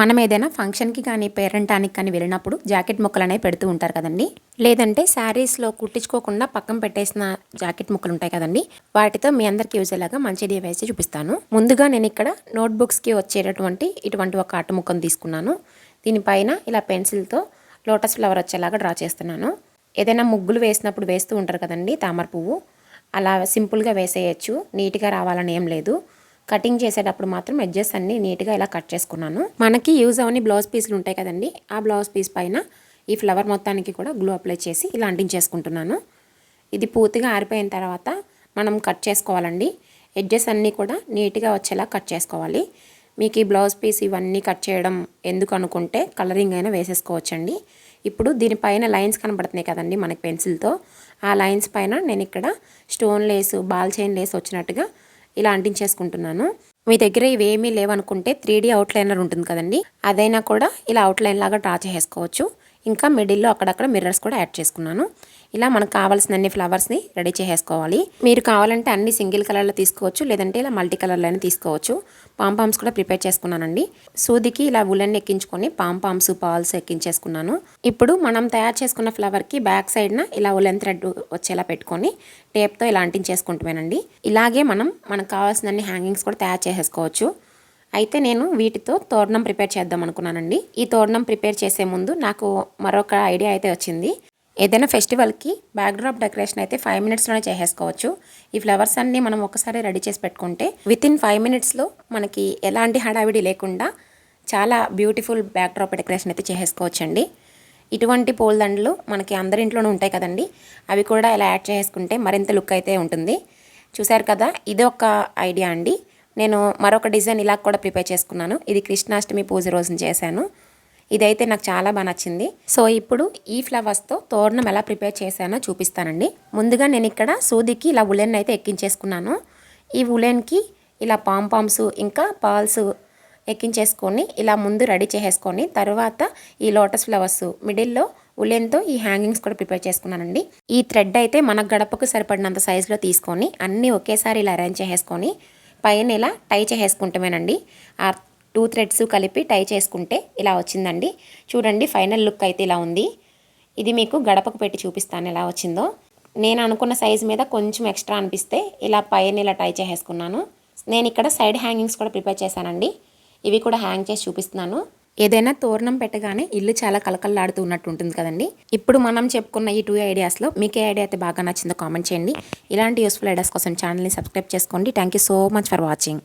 మనం ఏదైనా ఫంక్షన్కి కానీ పేరెంటానికి కానీ వెళ్ళినప్పుడు జాకెట్ ముక్కలు అనేవి పెడుతూ ఉంటారు కదండి. లేదంటే శారీస్లో కుట్టించుకోకుండా పక్కన పెట్టేసిన జాకెట్ ముక్కలు ఉంటాయి కదండి. వాటితో మీ అందరికి యూజ్ అయ్యేలాగా మంచిది వేసి చూపిస్తాను. ముందుగా నేను ఇక్కడ నోట్బుక్స్కి వచ్చేటటువంటి ఇటువంటి ఒక అట్ట ముక్కను తీసుకున్నాను. దీనిపైన ఇలా పెన్సిల్తో లోటస్ ఫ్లవర్ వచ్చేలాగా డ్రా చేస్తున్నాను. ఏదైనా ముగ్గులు వేసినప్పుడు వేస్తూ ఉంటారు కదండి తామర పువ్వు. అలా సింపుల్గా వేసేయచ్చు. నీట్గా రావాలని ఏం లేదు. కటింగ్ చేసేటప్పుడు మాత్రం ఎడ్జెస్ అన్ని నీట్గా ఇలా కట్ చేసుకున్నాను. మనకి యూజ్ అవని బ్లౌజ్ పీసులు ఉంటాయి కదండి ఆ బ్లౌజ్ పీస్ పైన ఈ ఫ్లవర్ మొత్తానికి కూడా గ్లూ అప్లై చేసి ఇలా అంటించేసుకుంటున్నాను. ఇది పూర్తిగా ఆరిపోయిన తర్వాత మనం కట్ చేసుకోవాలండి. ఎడ్జెస్ అన్నీ కూడా నీట్గా వచ్చేలా కట్ చేసుకోవాలి. మీకు ఈ బ్లౌజ్ పీస్ ఇవన్నీ కట్ చేయడం ఎందుకు అనుకుంటే కలరింగ్ అయినా వేసేసుకోవచ్చండి. ఇప్పుడు దీనిపైన లైన్స్ కనబడుతున్నాయి కదండి మనకి పెన్సిల్తో. ఆ లైన్స్ పైన నేను ఇక్కడ stone lace ball chain lace వచ్చినట్టుగా ఇలా అంటించేసుకుంటున్నాను. మీ దగ్గర ఇవేమీ లేవనుకుంటే త్రీ డీ అవుట్లైనర్ ఉంటుంది కదండి. అదైనా కూడా ఇలా అవుట్లైన్ లాగా డ్రా చేసుకోవచ్చు ఇంకా మిడిల్లో అక్కడక్కడ మిర్రర్స్ కూడా యాడ్ చేసుకున్నాను. ఇలా మనకు కావాల్సిన అన్ని ఫ్లవర్స్ని రెడీ చేసేసుకోవాలి. మీరు కావాలంటే అన్ని సింగిల్ కలర్లో తీసుకోవచ్చు లేదంటే ఇలా మల్టీ కలర్లోనే తీసుకోవచ్చు. పాంపామ్స్ కూడా ప్రిపేర్ చేసుకున్నానండి. సూదికి ఇలా ఉలెన్ ఎక్కించుకొని పాంపామ్స్ పాల్స్ ఎక్కించేసుకున్నాను. ఇప్పుడు మనం తయారు చేసుకున్న ఫ్లవర్కి బ్యాక్ సైడ్న ఇలా ఉలెన్ థ్రెడ్ వచ్చేలా పెట్టుకొని టేప్తో ఇలా అంటించేసుకుంటామేనండి ఇలాగే మనం మనకు కావాల్సిన అన్ని హ్యాంగింగ్స్ కూడా తయారు చేసేసుకోవచ్చు. అయితే నేను వీటితో తోరణం ప్రిపేర్ చేద్దాం అనుకున్నానండి. ఈ తోరణం ప్రిపేర్ చేసే ముందు నాకు మరొక ఐడియా అయితే వచ్చింది. ఏదైనా ఫెస్టివల్కి బ్యాక్డ్రాప్ డెకరేషన్ అయితే ఫైవ్ మినిట్స్లోనే చేసేసుకోవచ్చు. ఈ ఫ్లవర్స్ అన్నీ మనం ఒకసారి రెడీ చేసి పెట్టుకుంటే విత్ ఇన్ ఫైవ్ మినిట్స్లో మనకి ఎలాంటి హడావిడి లేకుండా చాలా బ్యూటిఫుల్ బ్యాక్డ్రాప్ డెకరేషన్ అయితే చేసేసుకోవచ్చండి. ఇటువంటి పూలదండలు మనకి అందరి ఇంట్లోనూ ఉంటాయి కదండి. అవి కూడా ఇలా యాడ్ చేసుకుంటే మరింత లుక్ అయితే ఉంటుంది. చూశారు కదా ఇది ఒక ఐడియా అండి. నేను మరొక డిజైన్ ఇలా కూడా ప్రిపేర్ చేసుకున్నాను. ఇది కృష్ణాష్టమి పూజ రోజున చేశాను. ఇదైతే నాకు చాలా బాగా నచ్చింది. సో ఇప్పుడు ఈ ఫ్లవర్స్తో తోరణం ఎలా ప్రిపేర్ చేశానో చూపిస్తానండి. ముందుగా నేను ఇక్కడ సూదికి ఇలా ఉలెన్ అయితే ఎక్కించేసుకున్నాను. ఈ ఉలెన్కి ఇలా పాంపామ్స్ ఇంకా పాల్స్ ఎక్కించేసుకొని ఇలా ముందు రెడీ చేసేసుకొని తర్వాత ఈ లోటస్ ఫ్లవర్స్ మిడిల్లో ఉలెన్తో ఈ హ్యాంగింగ్స్ కూడా ప్రిపేర్ చేసుకున్నానండి. ఈ థ్రెడ్ అయితే మన గడపకు సరిపడినంత సైజులో తీసుకొని అన్నీ ఒకేసారి ఇలా అరేంజ్ చేసేసుకొని పైన ఇలా టై చేసేసుకుంటామేనండి. ఆ టూ థ్రెడ్స్ కలిపి టై చేసుకుంటే ఇలా వచ్చిందండి. చూడండి ఫైనల్ లుక్ అయితే ఇలా ఉంది. ఇది మీకు గడపకు పెట్టి చూపిస్తాను ఎలా వచ్చిందో. నేను అనుకున్న సైజు మీద కొంచెం ఎక్స్ట్రా అనిపిస్తే ఇలా పైన ఇలా టై చేసేసుకున్నాను. నేను ఇక్కడ సైడ్ హ్యాంగింగ్స్ కూడా ప్రిపేర్ చేశానండి. ఇవి కూడా హ్యాంగ్ చేసి చూపిస్తున్నాను. ఏదైనా తోరణం పెట్టగానే ఇల్లు చాలా కలకల్లాడుతూ ఉన్నట్టు ఉంటుంది కదండి. ఇప్పుడు మనం చెప్పుకున్న ఈ టూ ఐడియాస్లో మీకు ఏ ఐడియా అయితే బాగా నచ్చిందో కామెంట్ చేయండి. ఇలాంటి యూస్ఫుల్ ఐడియాస్ కోసం ఛానల్ని సబ్స్క్రైబ్ చేసుకోండి. Thank you so much for watching